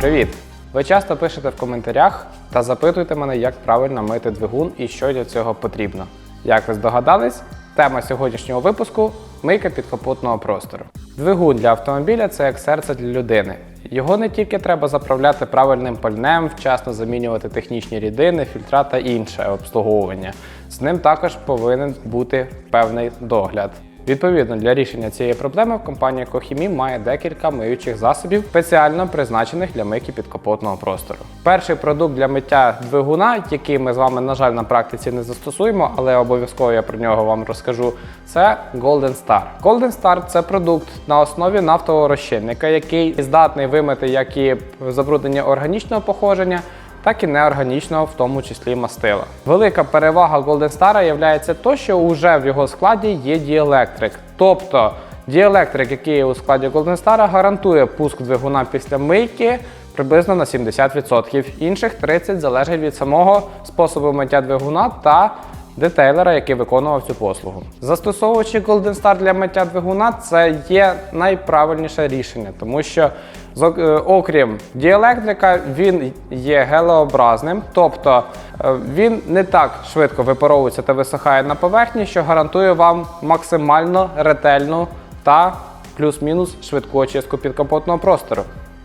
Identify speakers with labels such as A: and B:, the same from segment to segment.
A: Привіт! Ви часто пишете в коментарях та запитуєте мене, як правильно мити двигун і що для цього потрібно. Як ви здогадались, тема сьогоднішнього випуску мийка підкапотного простору. Двигун для автомобіля це як серце для людини. Його не тільки треба заправляти правильним пальнем, вчасно замінювати технічні рідини, фільтра та інше обслуговування. З ним також повинен бути певний догляд. Відповідно, для рішення цієї проблеми компанія Кохімі має декілька миючих засобів, спеціально призначених для мийки підкапотного простору. Перший продукт для миття двигуна, який ми з вами, на жаль, на практиці не застосуємо, але обов'язково я про нього вам розкажу. Це Golden Star. Golden Star це продукт на основі нафтового розчинника, який здатний вимити як і забруднення органічного походження, так і неорганічного, в тому числі мастила. Велика перевага Golden Star є те, що вже в його складі є діелектрик. Тобто діелектрик, який є у складі Golden Star, гарантує пуск двигуна після мийки приблизно на 70%. Інших 30% залежить від самого способу миття двигуна та детейлера, який виконував цю послугу. Застосовуючи Golden Star для миття двигуна, це є найправильніше рішення, тому що окрім діелектрика, він є гелеобразним, тобто е, він не так швидко випаровується та висихає на поверхні, що гарантує вам максимально ретельну та плюс-мінус швидку очистку підкапотного простору.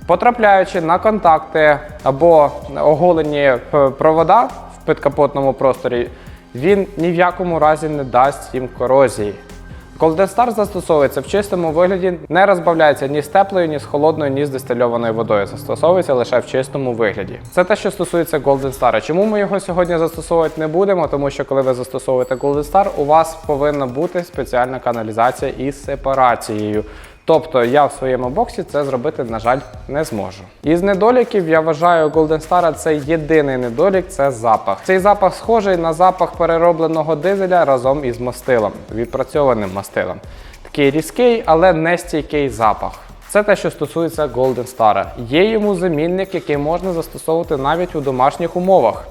A: Потрапляючи на контакти або оголені е, провода в підкапотному просторі, він ні в якому разі не дасть їм корозії. Star застосовується в чистому вигляді, не розбавляється ні з теплою, ні з холодною, ні з дистильованою водою. Застосовується лише в чистому вигляді. Це те, що стосується Golden Star. Чому ми його сьогодні застосовувати не будемо? Тому що коли ви застосовуєте Golden Star, у вас повинна бути спеціальна каналізація із сепарацією. Тобто я в своєму боксі це зробити, на жаль, не зможу. Із недоліків я вважаю Golden Star це єдиний недолік це запах. Цей запах схожий на запах переробленого дизеля разом із мастилом, відпрацьованим мастилом. Такий різкий, але не стійкий запах. Це те, що стосується Golden Star. Є йому замінник, який можна застосовувати навіть у домашніх умовах.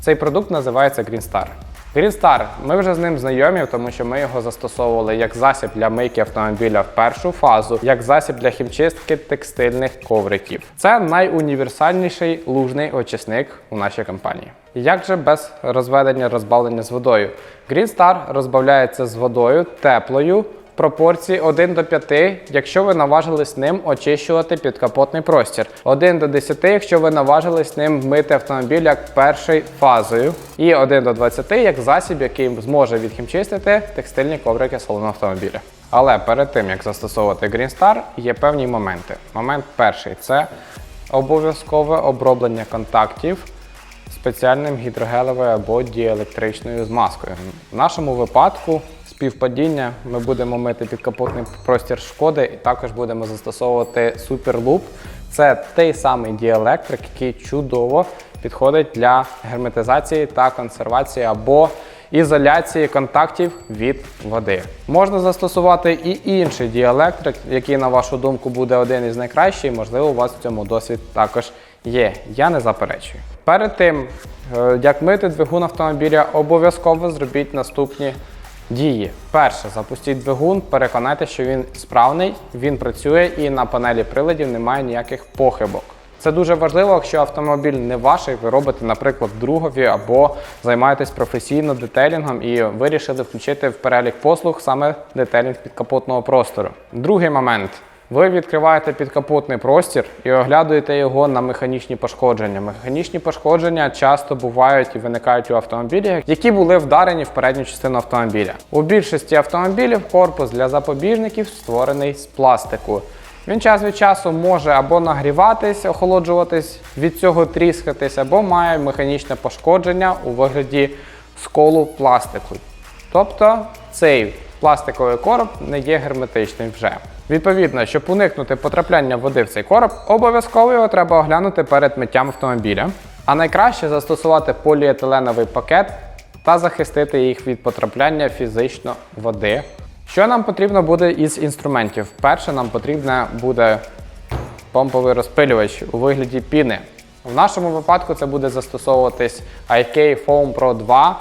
A: Цей продукт називається Green Star. Star, ми вже з ним знайомі, тому що ми його застосовували як засіб для мийки автомобіля в першу фазу, як засіб для хімчистки текстильних ковриків. Це найуніверсальніший лужний очисник у нашій компанії. Як же без розведення розбавлення з водою? Грінстар розбавляється з водою теплою пропорції 1 до 5, якщо ви наважились ним очищувати підкапотний простір. 1 до 10, якщо ви наважились ним мити автомобіль як першою фазою. І 1 до 20 як засіб, який зможе відхімчистити текстильні коврики салону автомобіля. Але перед тим як застосовувати Green Star, є певні моменти. Момент перший це обов'язкове оброблення контактів спеціальним гідрогелевою або діелектричною змазкою. В нашому випадку співпадіння ми будемо мити підкапотний простір шкоди і також будемо застосовувати суперлуп. Це той самий діелектрик, який чудово підходить для герметизації та консервації або ізоляції контактів від води. Можна застосувати і інший діелектрик, який, на вашу думку, буде один із найкращих. Можливо, у вас в цьому досвід також є. Я не заперечую. Перед тим, е, як мити двигун автомобіля, обов'язково зробіть наступні дії. Перше, запустіть двигун, переконайте, що він справний, він працює і на панелі приладів немає ніяких похибок. Це дуже важливо, якщо автомобіль не ваш, ви робите, наприклад, другові або займаєтесь професійно детелінгом і вирішили включити в перелік послуг саме детелінг підкапотного простору. Другий момент. Ви відкриваєте підкапотний простір і оглядуєте його на механічні пошкодження. Механічні пошкодження часто бувають і виникають у автомобілі, які були вдарені в передню частину автомобіля. У більшості автомобілів корпус для запобіжників створений з пластику. Він час від часу може або нагріватись, охолоджуватись, від цього тріскатись, або має механічне пошкодження у вигляді сколу пластику. Тобто цей пластиковий короб не є герметичним вже. Відповідно, щоб уникнути потрапляння води в цей короб, обов'язково його треба оглянути перед миттям автомобіля. А найкраще застосувати поліетиленовий пакет та захистити їх від потрапляння фізично води. Що нам потрібно буде із інструментів? Перше, нам потрібно буде помповий розпилювач у вигляді піни. В нашому випадку це буде застосовуватись IK Foam Pro 2.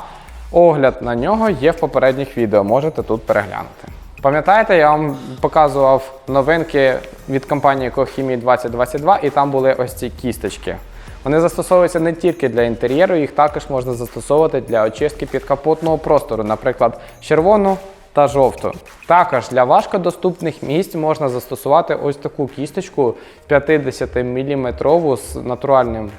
A: Огляд на нього є в попередніх відео, можете тут переглянути. Пам'ятаєте, я вам показував новинки від компанії Cochimie 2022 і там були ось ці кісточки. Вони застосовуються не тільки для інтер'єру, їх також можна застосовувати для очистки підкапотного простору, наприклад, червону та жовту. Також для важкодоступних місць можна застосувати ось таку кісточку 50 мм з натуральним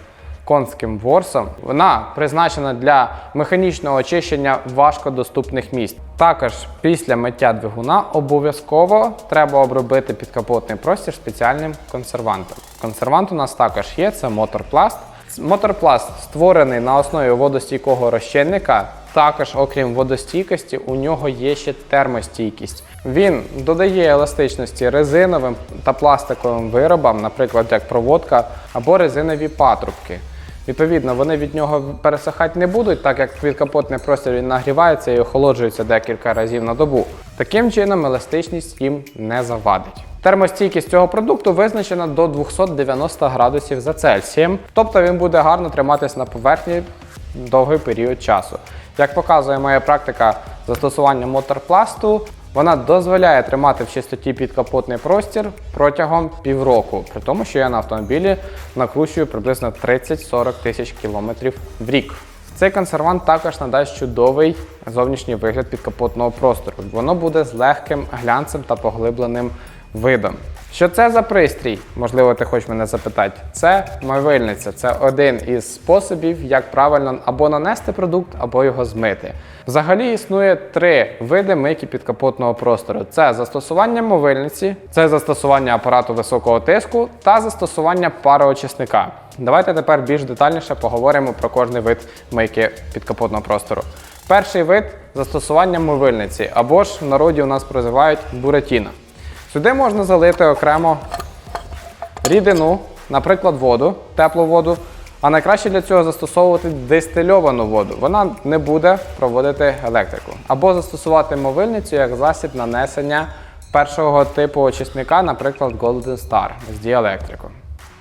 A: конським ворсом. Вона призначена для механічного очищення важкодоступних місць. Також після миття двигуна обов'язково треба обробити підкапотний простір спеціальним консервантом. Консервант у нас також є, це моторпласт. Моторпласт створений на основі водостійкого розчинника. Також, окрім водостійкості, у нього є ще термостійкість. Він додає еластичності резиновим та пластиковим виробам, наприклад, як проводка або резинові патрубки. Відповідно, вони від нього пересихати не будуть, так як підкапотний простір він нагрівається і охолоджується декілька разів на добу. Таким чином, еластичність їм не завадить. Термостійкість цього продукту визначена до 290 градусів за Цельсієм, тобто він буде гарно триматись на поверхні довгий період часу. Як показує моя практика застосування моторпласту, вона дозволяє тримати в чистоті підкапотний простір протягом півроку, при тому, що я на автомобілі накручую приблизно 30-40 тисяч кілометрів в рік. Цей консервант також надасть чудовий зовнішній вигляд підкапотного простору. Воно буде з легким глянцем та поглибленим видом. Що це за пристрій? Можливо, ти хочеш мене запитати. Це мовильниця. Це один із способів, як правильно або нанести продукт, або його змити. Взагалі існує три види мийки підкапотного простору: це застосування мовильниці, це застосування апарату високого тиску та застосування пароочисника. Давайте тепер більш детальніше поговоримо про кожний вид мийки підкапотного простору. Перший вид застосування мовильниці, або ж в народі у нас прозивають буратіна. Сюди можна залити окремо рідину, наприклад, воду, теплу воду. А найкраще для цього застосовувати дистильовану воду. Вона не буде проводити електрику. Або застосувати мовильницю як засіб нанесення першого типу очисника, наприклад, Golden Star з діелектриком.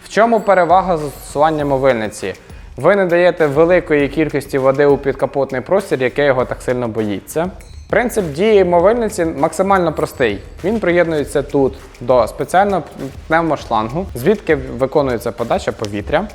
A: В чому перевага застосування мовильниці? Ви не даєте великої кількості води у підкапотний простір, який його так сильно боїться. Принцип дії мовильниці максимально простий. Він приєднується тут до спеціального пневмошлангу, звідки виконується подача повітря.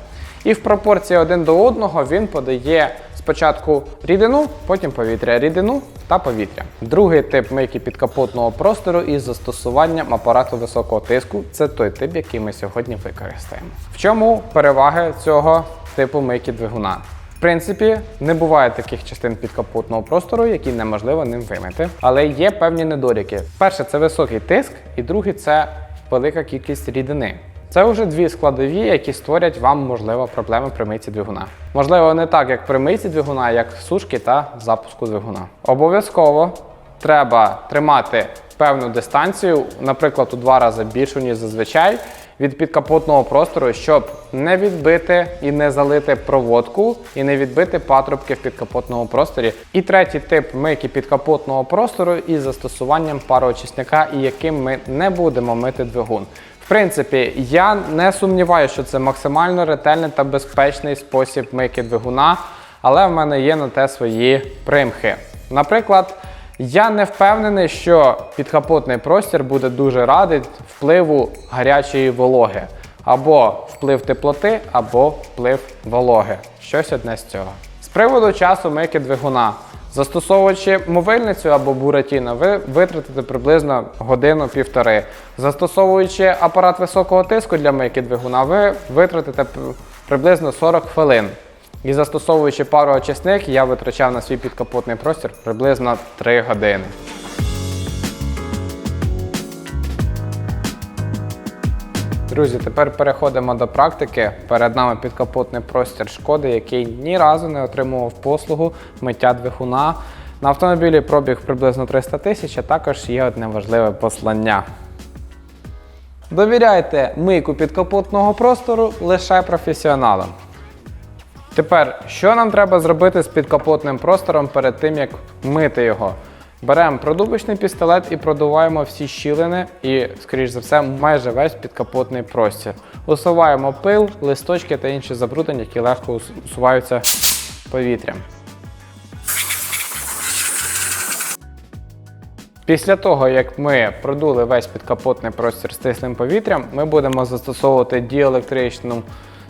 A: І в пропорції один до одного він подає спочатку рідину, потім повітря, рідину та повітря. Другий тип мийки підкапотного простору із застосуванням апарату високого тиску це той тип, який ми сьогодні використаємо. В чому переваги цього типу мийки двигуна? В принципі, не буває таких частин підкапотного простору, які неможливо ним вимити. Але є певні недоліки. Перше, це високий тиск, і другий це велика кількість рідини. Це вже дві складові, які створять вам, можливо, проблеми при мийці двигуна. Можливо, не так, як при мийці двигуна, як сушки та запуску двигуна. Обов'язково треба тримати певну дистанцію, наприклад, у два рази більшу, ніж зазвичай, від підкапотного простору, щоб не відбити і не залити проводку, і не відбити патрубки в підкапотному просторі. І третій тип мийки підкапотного простору із застосуванням пароочисника, і яким ми не будемо мити двигун. В принципі, я не сумніваюся, що це максимально ретельний та безпечний спосіб мийки двигуна, але в мене є на те свої примхи. Наприклад, я не впевнений, що підкапотний простір буде дуже радий впливу гарячої вологи, або вплив теплоти, або вплив вологи. Щось одне з цього. З приводу часу мийки двигуна. Застосовуючи мовильницю або буратіно, ви витратите приблизно годину-півтори. Застосовуючи апарат високого тиску для мийки двигуна, ви витратите приблизно 40 хвилин. І застосовуючи пароочисник, я витрачав на свій підкапотний простір приблизно 3 години. Друзі, тепер переходимо до практики. Перед нами підкапотний простір шкоди, який ні разу не отримував послугу миття двигуна. На автомобілі пробіг приблизно 300 тисяч, а також є одне важливе послання. Довіряйте мийку підкапотного простору лише професіоналам. Тепер, що нам треба зробити з підкапотним простором перед тим, як мити його? Беремо продувочний пістолет і продуваємо всі щілини і, скоріш за все, майже весь підкапотний простір. Усуваємо пил, листочки та інші забруднення, які легко усуваються повітрям. Після того, як ми продули весь підкапотний простір стислим повітрям, ми будемо застосовувати діелектричну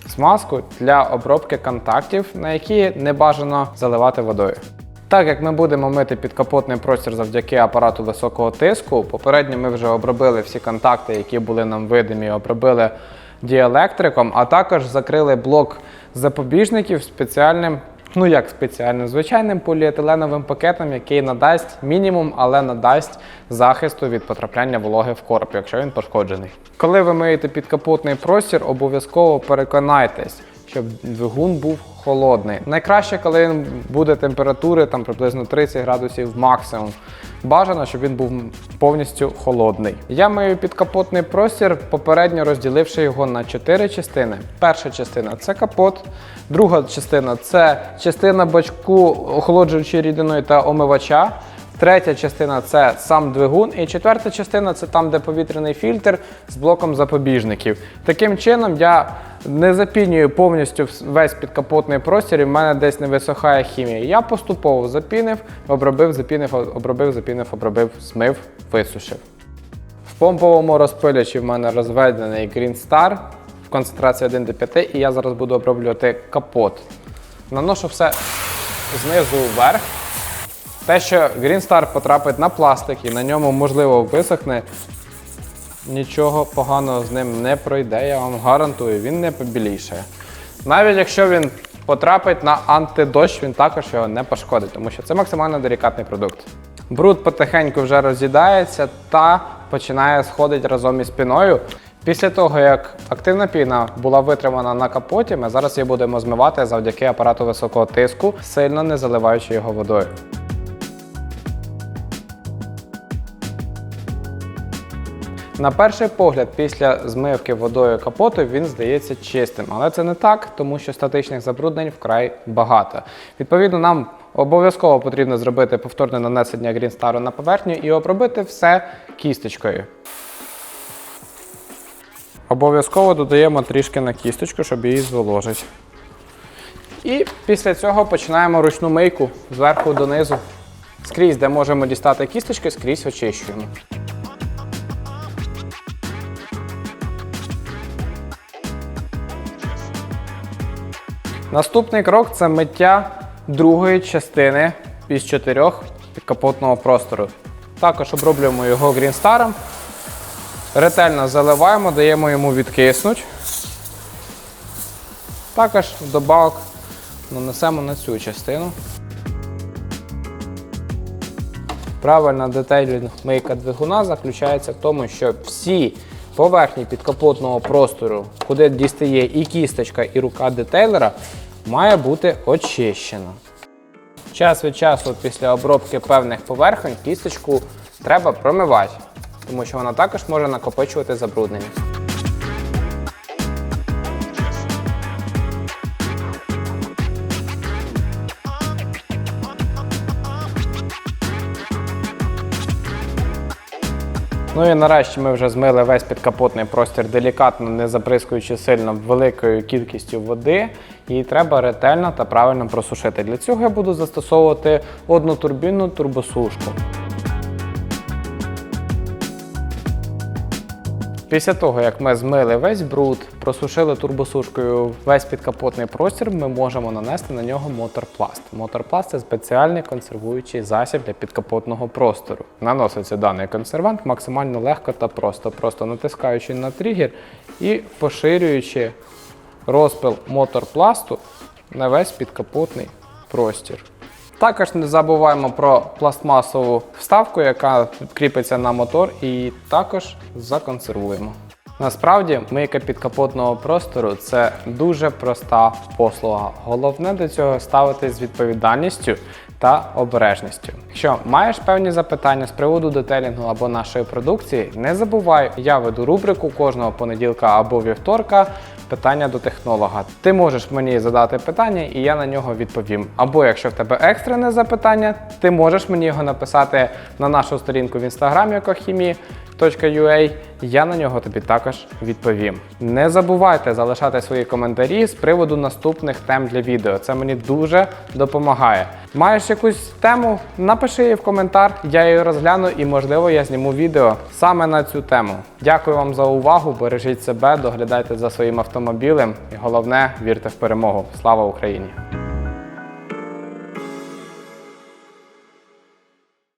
A: смазку для обробки контактів, на які не бажано заливати водою. Так як ми будемо мити підкапотний простір завдяки апарату високого тиску, попередньо ми вже обробили всі контакти, які були нам видимі, обробили діелектриком, а також закрили блок запобіжників спеціальним, ну як спеціальним, звичайним поліетиленовим пакетом, який надасть мінімум, але надасть захисту від потрапляння вологи в короб, якщо він пошкоджений. Коли ви миєте підкапотний простір, обов'язково переконайтесь, щоб двигун був холодний. Найкраще, коли він буде температури там приблизно 30 градусів максимум. Бажано, щоб він був повністю холодний. Я мию підкапотний простір, попередньо розділивши його на 4 частини. Перша частина це капот, друга частина це частина бачку охолоджуючої рідиною та омивача. Третя частина це сам двигун, і четверта частина це там, де повітряний фільтр з блоком запобіжників. Таким чином я не запінюю повністю весь підкапотний простір, і в мене десь не висохає хімія. Я поступово запінив, обробив, запінив, обробив, запінив, обробив, змив, висушив. В помповому розпилячі в мене розведений Green Star в концентрації 1 до 5, і я зараз буду оброблювати капот. Наношу все знизу вверх. Те, що Green Star потрапить на пластик і на ньому можливо висохне, нічого поганого з ним не пройде, я вам гарантую, він не побілішає. Навіть якщо він потрапить на антидощ, він також його не пошкодить, тому що це максимально делікатний продукт. Бруд потихеньку вже роз'їдається та починає сходити разом із піною. Після того, як активна піна була витримана на капоті, ми зараз її будемо змивати завдяки апарату високого тиску, сильно не заливаючи його водою. На перший погляд, після змивки водою капоту він здається чистим, але це не так, тому що статичних забруднень вкрай багато. Відповідно, нам обов'язково потрібно зробити повторне нанесення Star на поверхню і обробити все кісточкою. Обов'язково додаємо трішки на кісточку, щоб її зволожити. І після цього починаємо ручну мийку зверху донизу. Скрізь, де можемо дістати кісточки, скрізь очищуємо. Наступний крок це миття другої частини із чотирьох підкапотного простору. Також оброблюємо його грінстаром, ретельно заливаємо, даємо йому відкиснути. Також вдобавок нанесемо на цю частину. Правильна детейлінг мийка двигуна заключається в тому, що всі поверхні підкапотного простору, куди дістає і кісточка, і рука детейлера, має бути очищена. Час від часу після обробки певних поверхонь кісточку треба промивати, тому що вона також може накопичувати забруднення. Ну і нарешті ми вже змили весь підкапотний простір делікатно, не заприскуючи сильно великою кількістю води. Її треба ретельно та правильно просушити. Для цього я буду застосовувати однотурбінну турбосушку. Після того, як ми змили весь бруд, просушили турбосушкою весь підкапотний простір, ми можемо нанести на нього моторпласт. Моторпласт це спеціальний консервуючий засіб для підкапотного простору. Наноситься даний консервант максимально легко та просто, просто натискаючи на тригер і поширюючи розпил моторпласту на весь підкапотний простір. Також не забуваємо про пластмасову вставку, яка кріпиться на мотор, і також законсервуємо. Насправді, мийка підкапотного простору це дуже проста послуга. Головне до цього ставитись з відповідальністю та обережністю. Якщо маєш певні запитання з приводу детелінгу або нашої продукції, не забувай, я веду рубрику кожного понеділка або вівторка. Питання до технолога. Ти можеш мені задати питання, і я на нього відповім. Або якщо в тебе екстрене запитання, ти можеш мені його написати на нашу сторінку в інстаграмі Екохімії. .ua, я на нього тобі також відповім. Не забувайте залишати свої коментарі з приводу наступних тем для відео. Це мені дуже допомагає. Маєш якусь тему? Напиши її в коментар, я її розгляну і, можливо, я зніму відео саме на цю тему. Дякую вам за увагу. Бережіть себе, доглядайте за своїм автомобілем і головне вірте в перемогу. Слава Україні!